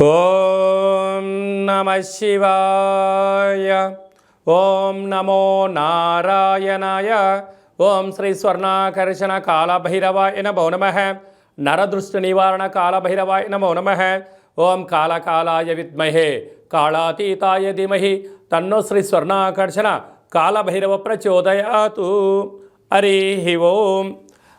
ఓం నమ శివాయ. ఓం నమో నారాయణాయ. ఓం శ్రీ స్వర్ణాకర్షణ కాళభైరవాయ నమో నమ. నరదృష్టి నివారణ కాళభైరవాయ నమో నమ. ఓం కాళకాలాయ విద్మహే. కాళాతీతాయ ధీమహి. తన్నో శ్రీ స్వర్ణాకర్షణ కాళభైరవ ప్రచోదయాతు. హరి ఓం.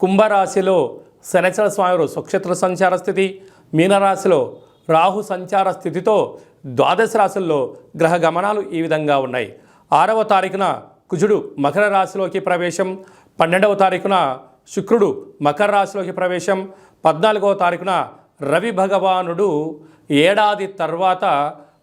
కుంభరాశిలో శనిచర స్వామివారు స్వక్షేత్ర సంచార స్థితి మీనరాశిలో రాహు సంచార స్థితితో ద్వాదశ రాశుల్లో గ్రహ గమనాలు ఈ విధంగా ఉన్నాయి. ఆరవ తారీఖున కుజుడు మకర రాశిలోకి ప్రవేశం పన్నెండవ తారీఖున శుక్రుడు మకర రాశిలోకి ప్రవేశం పద్నాలుగవ తారీఖున రవి భగవానుడు ఏడాది తర్వాత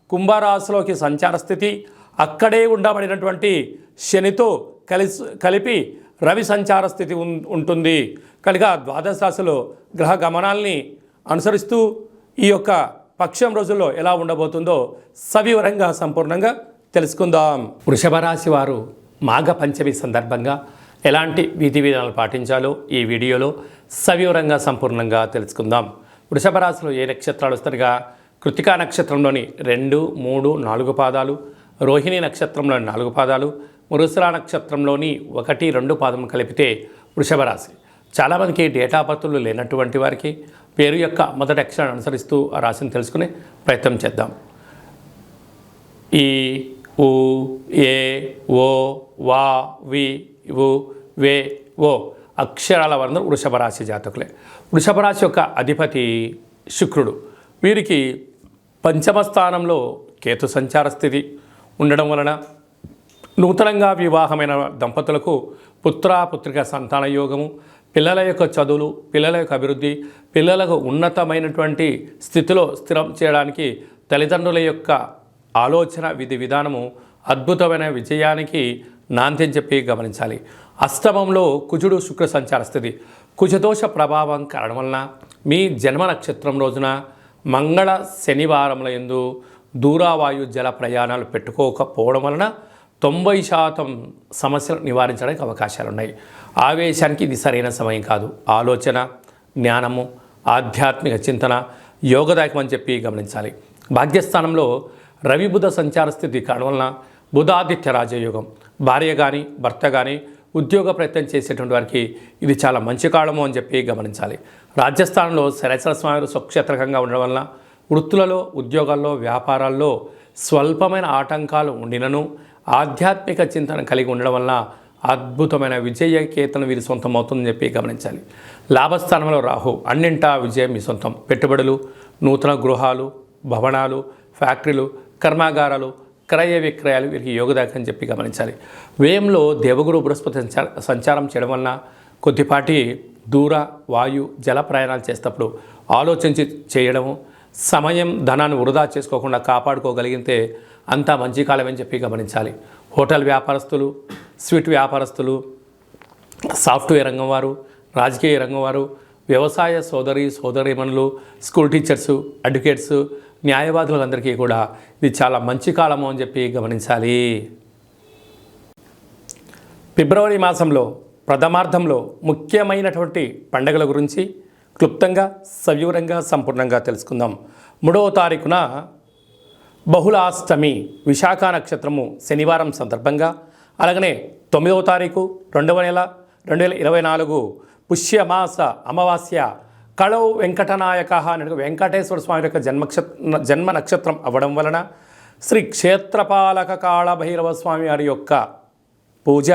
కుంభరాశిలోకి సంచార స్థితి అక్కడే ఉండబడినటువంటి శనితో కలిసి కలిపి రవి సంచార స్థితి ఉం- ఉంటుంది. కనుక ద్వాదశ రాశిలో గ్రహ గమనాల్ని అనుసరిస్తూ ఈ యొక్క పక్షం రోజుల్లో ఎలా ఉండబోతుందో సవివరంగా సంపూర్ణంగా తెలుసుకుందాం. వృషభ రాశి వారు మాఘ పంచమి సందర్భంగా ఎలాంటి విధి విధానాలు పాటించాలో ఈ వీడియోలో సవివరంగా సంపూర్ణంగా తెలుసుకుందాం. వృషభ రాశిలో ఏ నక్షత్రాలు వస్తారుగా కృతికా నక్షత్రంలోని రెండు మూడు నాలుగు పాదాలు రోహిణి నక్షత్రంలోని నాలుగు పాదాలు మృసరా నక్షత్రంలోని ఒకటి రెండు పాదం కలిపితే వృషభరాశి చాలామందికి డేటా పత్రులు లేనటువంటి వారికి పేరు యొక్క మొదటి అక్షరాన్ని అనుసరిస్తూ ఆ రాశిని తెలుసుకునే ప్రయత్నం చేద్దాం. ఈ ఉ ఏ ఓ వా వి ఉ వే ఓ అక్షరాల వారందరూ వృషభ రాశి జాతకులే. వృషభ రాశి యొక్క అధిపతి శుక్రుడు. వీరికి పంచమ స్థానంలో కేతు సంచార స్థితి ఉండడం వలన నూతనంగా వివాహమైన దంపతులకు పుత్ర పుత్రిక సంతాన యోగము పిల్లల యొక్క చదువులు పిల్లల యొక్క అభివృద్ధి పిల్లలకు ఉన్నతమైనటువంటి స్థితిలో స్థిరం చేయడానికి తల్లిదండ్రుల యొక్క ఆలోచన విధి విధానము అద్భుతమైన విజయానికి నాంది అని చెప్పి గమనించాలి. అష్టమంలో కుజుడు శుక్ర సంచార స్థితి. కుజదోష ప్రభావం కారణం వలన మీ జన్మ నక్షత్రం రోజున మంగళ శనివారముల ఎందు దూరావాయు జల ప్రయాణాలు పెట్టుకోకపోవడం వలన తొంభై శాతం సమస్యలు నివారించడానికి అవకాశాలు ఉన్నాయి ఆవేశానికి ఇది సరైన సమయం కాదు. ఆలోచన జ్ఞానము ఆధ్యాత్మిక చింతన యోగదాయకం అని చెప్పి గమనించాలి. భాగ్యస్థానంలో రవి బుధ సంచార స్థితి కారణం వలన బుధాదిత్య రాజయోగం. భార్య కానీ భర్త కానీ ఉద్యోగ ప్రయత్నం చేసేటువంటి వారికి ఇది చాలా మంచి కాలము అని చెప్పి గమనించాలి. రాజస్థానంలో శరేశ్వర స్వామి స్వక్షేత్రకంగా ఉండడం వలన వృత్తులలో ఉద్యోగాల్లో వ్యాపారాల్లో స్వల్పమైన ఆటంకాలు ఉండినను ఆధ్యాత్మిక చింతన కలిగి ఉండడం వలన అద్భుతమైన విజయ కేతనం వీరి సొంతం అవుతుందని చెప్పి గమనించాలి. లాభస్థానంలో రాహు అన్నింటా విజయం మీ సొంతం. పెట్టుబడులు నూతన గృహాలు భవనాలు ఫ్యాక్టరీలు కర్మాగారాలు క్రయ విక్రయాలు వీరికి యోగదాయకం అని చెప్పి గమనించాలి. వ్యయంలో దేవగురు బృహస్పతి సంచారం చేయడం వలన కొద్దిపాటి దూర వాయు జల ప్రయాణాలు చేసేటప్పుడు ఆలోచించి చేయడము సమయం ధనాన్ని వృధా చేసుకోకుండా కాపాడుకోగలిగితే అంతా మంచి కాలమని చెప్పి గమనించాలి. హోటల్ వ్యాపారస్తులు స్వీట్ వ్యాపారస్తులు సాఫ్ట్వేర్ రంగం వారు రాజకీయ రంగం వారు వ్యవసాయ సోదరి సోదరిమణులు స్కూల్ టీచర్స్ అడ్వకేట్స్ న్యాయవాదులందరికీ కూడా ఇది చాలా మంచి కాలము అని చెప్పి గమనించాలి. ఫిబ్రవరి మాసంలో ప్రథమార్థంలో ముఖ్యమైనటువంటి పండుగల గురించి క్లుప్తంగా సవివరంగా సంపూర్ణంగా తెలుసుకుందాం. మూడవ తారీఖున బహుళాష్టమి విశాఖ నక్షత్రము శనివారం సందర్భంగా అలాగనే తొమ్మిదవ తారీఖు రెండవ నెల రెండు వేల ఇరవై నాలుగు పుష్యమాస అమావాస్య కళవు వెంకటనాయక అనే వెంకటేశ్వర స్వామి యొక్క జన్మక్ష జన్మ నక్షత్రం అవ్వడం వలన శ్రీ క్షేత్రపాలక కాళభైరవ స్వామి వారి యొక్క పూజ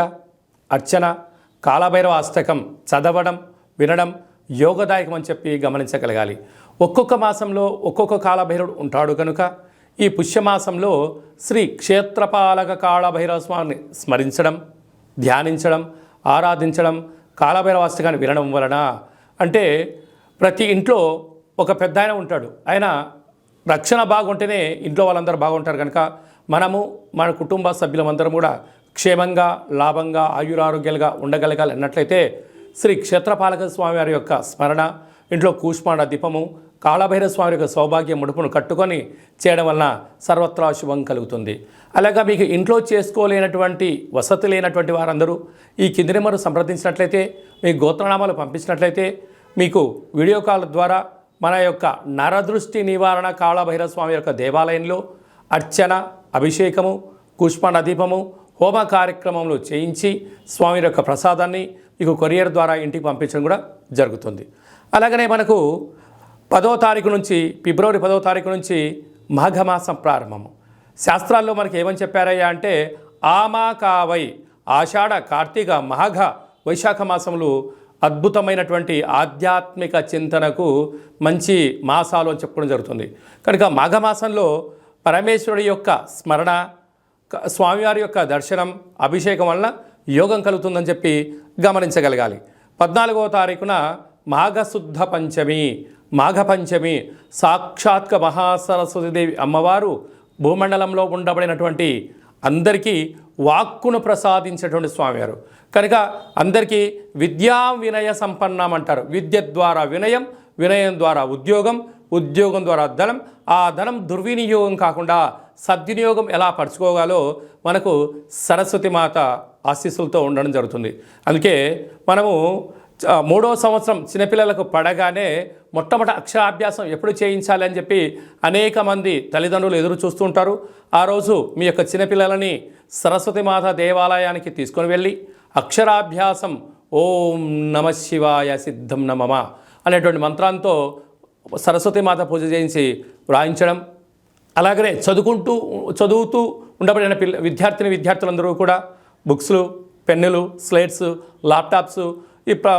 అర్చన కాళభైరవ అష్టకం చదవడం వినడం యోగదాయకం అని చెప్పి గమనించగలగాలి. ఒక్కొక్క మాసంలో ఒక్కొక్క కాలభైరవుడు ఉంటాడు కనుక ఈ పుష్యమాసంలో శ్రీ క్షేత్రపాలక కాళభైరవ స్వామిని స్మరించడం ధ్యానించడం ఆరాధించడం కాలభైరవ అష్టకాన్ని వినడం వలన అంటే ప్రతి ఇంట్లో ఒక పెద్ద ఆయన ఉంటాడు. ఆయన రక్షణ బాగుంటేనే ఇంట్లో వాళ్ళందరూ బాగుంటారు కనుక మనము మన కుటుంబ సభ్యులమందరం కూడా క్షేమంగా లాభంగా ఆయురారోగ్యాలుగా ఉండగలగాలి అన్నట్లయితే శ్రీ క్షేత్రపాలక స్వామి వారి యొక్క స్మరణ ఇంట్లో కూష్మాండ దీపము కాళభైరవ స్వామి యొక్క సౌభాగ్య ముడుపును కట్టుకొని చేయడం వలన సర్వత్రా శుభం కలుగుతుంది. అలాగా మీకు ఇంట్లో చేసుకోలేనటువంటి వసతి లేనటువంటి వారందరూ ఈ కింది నెంబరు సంప్రదించినట్లయితే మీ గోత్రనామాలు పంపించినట్లయితే మీకు వీడియో కాల్ ద్వారా మన యొక్క నరదృష్టి నివారణ కాళభైరవ స్వామి యొక్క దేవాలయంలో అర్చన అభిషేకము కూష్మాండ దీపము హోమ కార్యక్రమంలో చేయించి స్వామి యొక్క ప్రసాదాన్ని మీకు కొరియర్ ద్వారా ఇంటికి పంపించడం కూడా జరుగుతుంది. అలాగనే మనకు పదో తారీఖు నుంచి ఫిబ్రవరి పదో తారీఖు నుంచి మాఘమాసం ప్రారంభము. శాస్త్రాల్లో మనకి ఏమని చెప్పారయ్యా అంటే ఆమా కావై ఆషాఢ కార్తీక మాఘ వైశాఖ మాసములు అద్భుతమైనటువంటి ఆధ్యాత్మిక చింతనకు మంచి మాసాలు అని చెప్పుకోవడం జరుగుతుంది. కనుక మాఘమాసంలో పరమేశ్వరుడి యొక్క స్మరణ స్వామివారి యొక్క దర్శనం అభిషేకం వలన యోగం కలుగుతుందని చెప్పి గమనించగలగాలి. పద్నాలుగవ తారీఖున మాఘశుద్ధ పంచమి మాఘపంచమి సాక్షాత్క మహాసరస్వతిదేవి అమ్మవారు భూమండలంలో ఉండబడినటువంటి అందరికీ వాక్కును ప్రసాదించేటువంటి స్వామివారు. కనుక అందరికీ విద్యా వినయ సంపన్నం అంటారు. విద్య ద్వారా వినయం వినయం ద్వారా ఉద్యోగం ఉద్యోగం ద్వారా ధనం ఆ ధనం దుర్వినియోగం కాకుండా సద్వినియోగం ఎలా పరుచుకోగాలో మనకు సరస్వతి మాత ఆశీస్సులతో ఉండడం జరుగుతుంది. అందుకే మనము మూడో సంవత్సరం చిన్నపిల్లలకు పడగానే మొట్టమొదటి అక్షరాభ్యాసం ఎప్పుడు చేయించాలి అని చెప్పి అనేక మంది తల్లిదండ్రులు ఎదురు చూస్తుంటారు. ఆ రోజు మీ యొక్క చిన్నపిల్లలని సరస్వతి మాత దేవాలయానికి తీసుకొని వెళ్ళి అక్షరాభ్యాసం ఓం నమ శివాయ సిద్ధం నమమ అనేటువంటి మంత్రంతో సరస్వతి మాత పూజ చేయించి వ్రాయించడం. అలాగనే చదువుకుంటూ చదువుతూ ఉండబడిన పిల్ల విద్యార్థిని విద్యార్థులందరూ కూడా బుక్స్లు పెన్నులు స్లేట్స్ ల్యాప్టాప్స్ ఈ ప్ర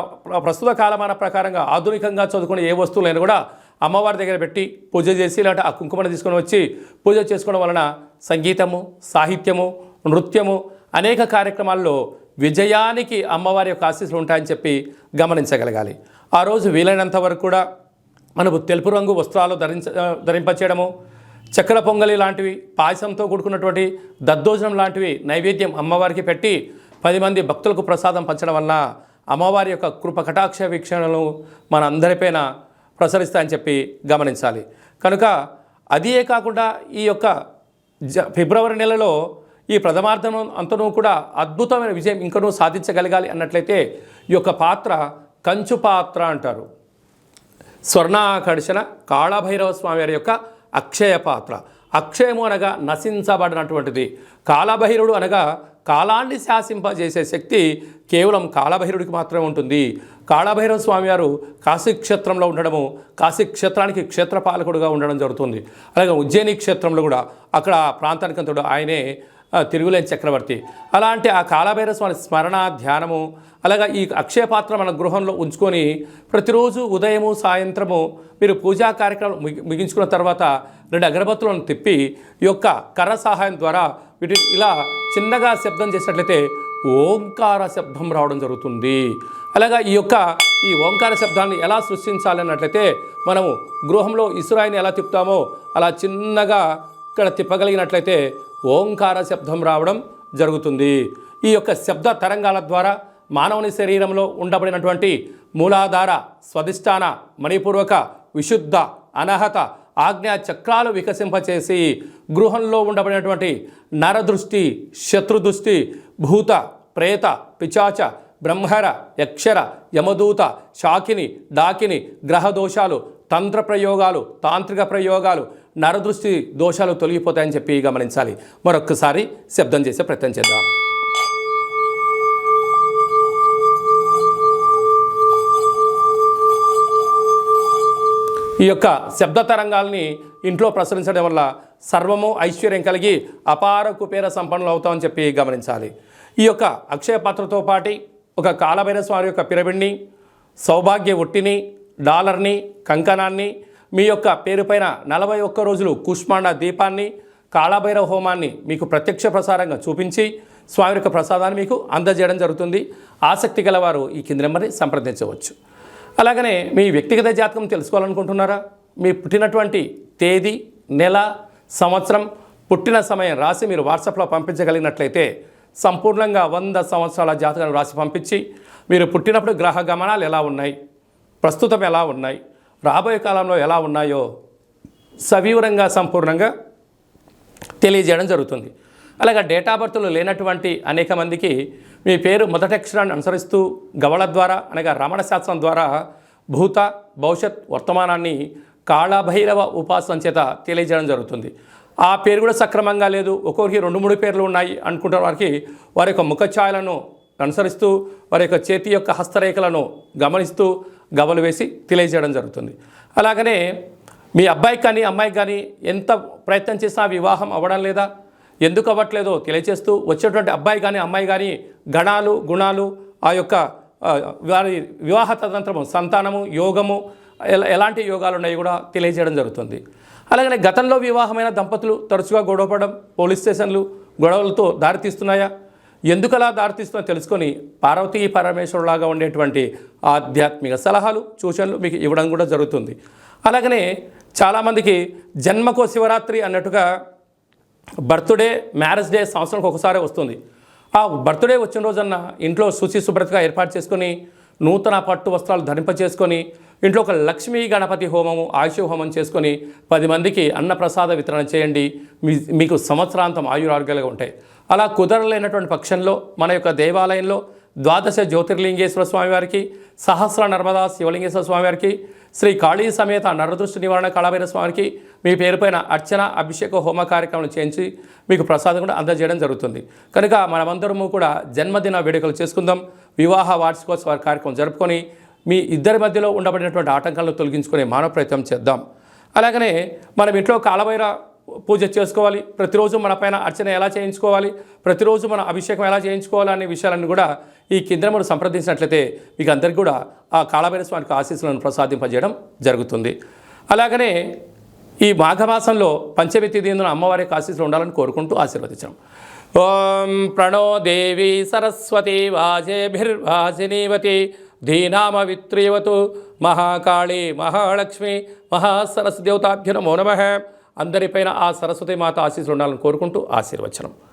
ప్రస్తుత కాలమాన ప్రకారంగా ఆధునికంగా చదువుకునే ఏ వస్తువులైనా కూడా అమ్మవారి దగ్గర పెట్టి పూజ చేసి లేదంటే ఆ కుంకుమను తీసుకొని వచ్చి పూజ చేసుకోవడం వలన సంగీతము సాహిత్యము నృత్యము అనేక కార్యక్రమాల్లో విజయానికి అమ్మవారి యొక్క ఆశీస్సులు ఉంటాయని చెప్పి గమనించగలగాలి. ఆ రోజు వీలైనంత వరకు కూడా మనకు తెలుపు రంగు వస్త్రాలు ధరించ ధరింపచేయడము చక్కెర పొంగలి లాంటివి పాయసంతో కూడుకున్నటువంటి దద్దోజనం లాంటివి నైవేద్యం అమ్మవారికి పెట్టి పది మంది భక్తులకు ప్రసాదం పంచడం వలన అమ్మవారి యొక్క కృప కటాక్ష వీక్షణలు మన అందరిపైన ప్రసరిస్తాయని చెప్పి గమనించాలి. కనుక అదియే కాకుండా ఈ యొక్క జ ఫిబ్రవరి నెలలో ఈ ప్రథమార్థం అంతనూ కూడా అద్భుతమైన విజయం ఇంకనూ సాధించగలగాలి అన్నట్లయితే ఈ యొక్క పాత్ర కంచు పాత్ర అంటారు. స్వర్ణాకర్షణ కాళభైరవ స్వామి వారి యొక్క అక్షయ పాత్ర. అక్షయము అనగా నశించబడినటువంటిది. కాళభైరుడు అనగా కాలాన్ని శాసింపజేసే శక్తి కేవలం కాలభైరుడికి మాత్రమే ఉంటుంది. కాళభైరవ స్వామివారు కాశీక్షేత్రంలో ఉండడము కాశీక్షేత్రానికి క్షేత్రపాలకుడుగా ఉండడం జరుగుతుంది. అలాగే ఉజ్జయిని క్షేత్రంలో కూడా అక్కడ ప్రాంతానికి అంతడు ఆయనే తిరుగులేని చక్రవర్తి. అలాంటి ఆ కాలభైర స్వామి స్మరణ ధ్యానము అలాగా ఈ అక్షయపాత్ర మన గృహంలో ఉంచుకొని ప్రతిరోజు ఉదయము సాయంత్రము మీరు పూజా కార్యక్రమం ముగి- ముగించుకున్న తర్వాత రెండు అగరబత్తులను తిప్పి ఈ యొక్క కర్ర సహాయం ద్వారా వీటిని ఇలా చిన్నగా శబ్దం చేసినట్లయితే ఓంకార శబ్దం రావడం జరుగుతుంది. అలాగా ఈ యొక్క ఈ ఓంకార శబ్దాన్ని ఎలా సృష్టించాలన్నట్లయితే మనము గృహంలో ఇసురాయిని ఎలా తిప్పుతామో అలా చిన్నగా ఇక్కడ తిప్పగలిగినట్లయితే ఓంకార శబ్దం రావడం జరుగుతుంది. ఈ యొక్క శబ్ద తరంగాల ద్వారా మానవుని శరీరంలో ఉండబడినటువంటి మూలాధార స్వధిష్టాన మణిపూర్వక విశుద్ధ అనహత ఆజ్ఞా చక్రాలు వికసింపచేసి గృహంలో ఉండబడినటువంటి నరదృష్టి శత్రుదృష్టి భూత ప్రేత పిచాచ బ్రహ్మర యక్షర యమదూత శాకిని డాకిని గ్రహ దోషాలు తంత్ర ప్రయోగాలు తాంత్రిక ప్రయోగాలు నరదృష్టి దోషాలు తొలగిపోతాయని చెప్పి గమనించాలి. మరొక్కసారి శబ్దం చేసే ప్రయత్నం చేద్దాం. ఈ యొక్క శబ్ద తరంగాల్ని ఇంట్లో ప్రసరించడం వల్ల సర్వము ఐశ్వర్యం కలిగి అపార కుపేర సంపన్నులు అవుతామని చెప్పి గమనించాలి. ఈ యొక్క అక్షయ పాత్రతో పాటి ఒక కాలభైరస్వామి యొక్క పిరమిడ్ని సౌభాగ్య ఒట్టిని డాలర్ని కంకణాన్ని మీ యొక్క పేరుపైన నలభై ఒక్క రోజులు కుష్మాండ దీపాన్ని కాళభైరవ హోమాన్ని మీకు ప్రత్యక్ష ప్రసారంగా చూపించి స్వామి యొక్క ప్రసాదాన్ని మీకు అందజేయడం జరుగుతుంది. ఆసక్తి గలవారు ఈ కింది నెంబర్ని సంప్రదించవచ్చు. అలాగనే మీ వ్యక్తిగత జాతకం తెలుసుకోవాలనుకుంటున్నారా? మీ పుట్టినటువంటి తేదీ నెల సంవత్సరం పుట్టిన సమయం రాసి మీరు వాట్సాప్లో పంపించగలిగినట్లయితే సంపూర్ణంగా వంద సంవత్సరాల జాతకాన్ని రాసి పంపించి మీరు పుట్టినప్పుడు గ్రహ గమనాలు ఎలా ఉన్నాయి? ప్రస్తుతం ఎలా ఉన్నాయి? రాబోయే కాలంలో ఎలా ఉన్నాయో సవివరంగా సంపూర్ణంగా తెలియజేయడం జరుగుతుంది. అలాగే డేటా బర్త్లు లేనటువంటి అనేక మందికి మీ పేరు మొదటి అక్షరాన్ని అనుసరిస్తూ గవళ ద్వారా అనగా రమణ శాస్త్రం ద్వారా భూత భవిష్యత్ వర్తమానాన్ని కాళభైరవ ఉపాసన చేత తెలియజేయడం జరుగుతుంది. ఆ పేరు కూడా సక్రమంగా లేదు. ఒక్కొక్కరికి రెండు మూడు పేర్లు ఉన్నాయి అనుకుంటున్న వారికి వారి యొక్క ముఖఛాయలను అనుసరిస్తూ వారి యొక్క చేతి యొక్క హస్తరేఖలను గమనిస్తూ గవలు వేసి తెలియజేయడం జరుగుతుంది. అలాగనే మీ అబ్బాయికి కానీ అమ్మాయికి కానీ ఎంత ప్రయత్నం చేసినా వివాహం అవ్వడం లేదా? ఎందుకు అవ్వట్లేదో తెలియచేస్తూ వచ్చేటువంటి అబ్బాయి కానీ అమ్మాయి కానీ గణాలు గుణాలు ఆ యొక్క వారి వివాహ తదంత్రము సంతానము యోగము ఎలా ఎలాంటి యోగాలు ఉన్నాయి కూడా తెలియజేయడం జరుగుతుంది. అలాగనే గతంలో వివాహమైన దంపతులు తరచుగా గొడవపడడం పోలీస్ స్టేషన్లు గొడవలతో దారితీస్తున్నాయా ఎందుకలా దారితీస్తుందో తెలుసుకొని పార్వతీ పరమేశ్వరులాగా ఉండేటువంటి ఆధ్యాత్మిక సలహాలు సూచనలు మీకు ఇవ్వడం కూడా జరుగుతుంది. అలాగనే చాలామందికి జన్మకో శివరాత్రి అన్నట్టుగా బర్త్డే మ్యారేజ్ డే సంవత్సరానికి ఒకసారి వస్తుంది. ఆ బర్త్డే వచ్చిన రోజన్న ఇంట్లో శుచి శుభ్రతగా ఏర్పాటు చేసుకొని నూతన పట్టు వస్త్రాలు ధరింపచేసుకొని ఇంట్లో ఒక లక్ష్మీ గణపతి హోమము ఆయుష హోమం చేసుకొని పది మందికి అన్నప్రసాద వితరణ చేయండి. మీ మీకు సంవత్సరాంతం ఆయురారోగ్యాలుగా ఉంటాయి. అలా కుదరలేనటువంటి పక్షంలో మన యొక్క దేవాలయంలో ద్వాదశ జ్యోతిర్లింగేశ్వర స్వామివారికి సహస్ర నర్మదా శివలింగేశ్వర స్వామివారికి శ్రీ కాళీ సమేత నరదృష్టి నివారణ కళాభైర స్వామికి మీ పేరుపైన అర్చన అభిషేక హోమ కార్యక్రమాలు చేయించి మీకు ప్రసాదం కూడా అందజేయడం జరుగుతుంది. కనుక మనమందరము కూడా జన్మదిన వేడుకలు చేసుకుందాం. వివాహ వార్షికోత్సవ కార్యక్రమం జరుపుకొని మీ ఇద్దరి మధ్యలో ఉండబడినటువంటి ఆటంకాలను తొలగించుకునే మానవ ప్రయత్నం చేద్దాం. అలాగనే మనం ఇంట్లో కాలభైర పూజ చేసుకోవాలి. ప్రతిరోజు మన పైన అర్చన ఎలా చేయించుకోవాలి? ప్రతిరోజు మన అభిషేకం ఎలా చేయించుకోవాలి అనే విషయాలన్నీ కూడా ఈ కేంద్రమును సంప్రదించినట్లయితే మీకు అందరికీ కూడా ఆ కాళభైర స్వామికి ఆశీస్సులను ప్రసాదింపజేయడం జరుగుతుంది. అలాగనే ఈ మాఘమాసంలో పంచమి తిథి అమ్మవారి ఆశీస్సులు ఉండాలని కోరుకుంటూ ఆశీర్వదించాం ఓం ప్రణో దేవి సరస్వతి వాజేభిర్వాజినీవతి ధీనామ విత్రీవతు మహాకాళి మహాలక్ష్మి మహాసరస్వతి దేవతాభ్య నమో నమ. అందరిపైన ఆ సరస్వతి మాత ఆశీస్సులు ఉండాలని కోరుకుంటూ ఆశీర్వచనం.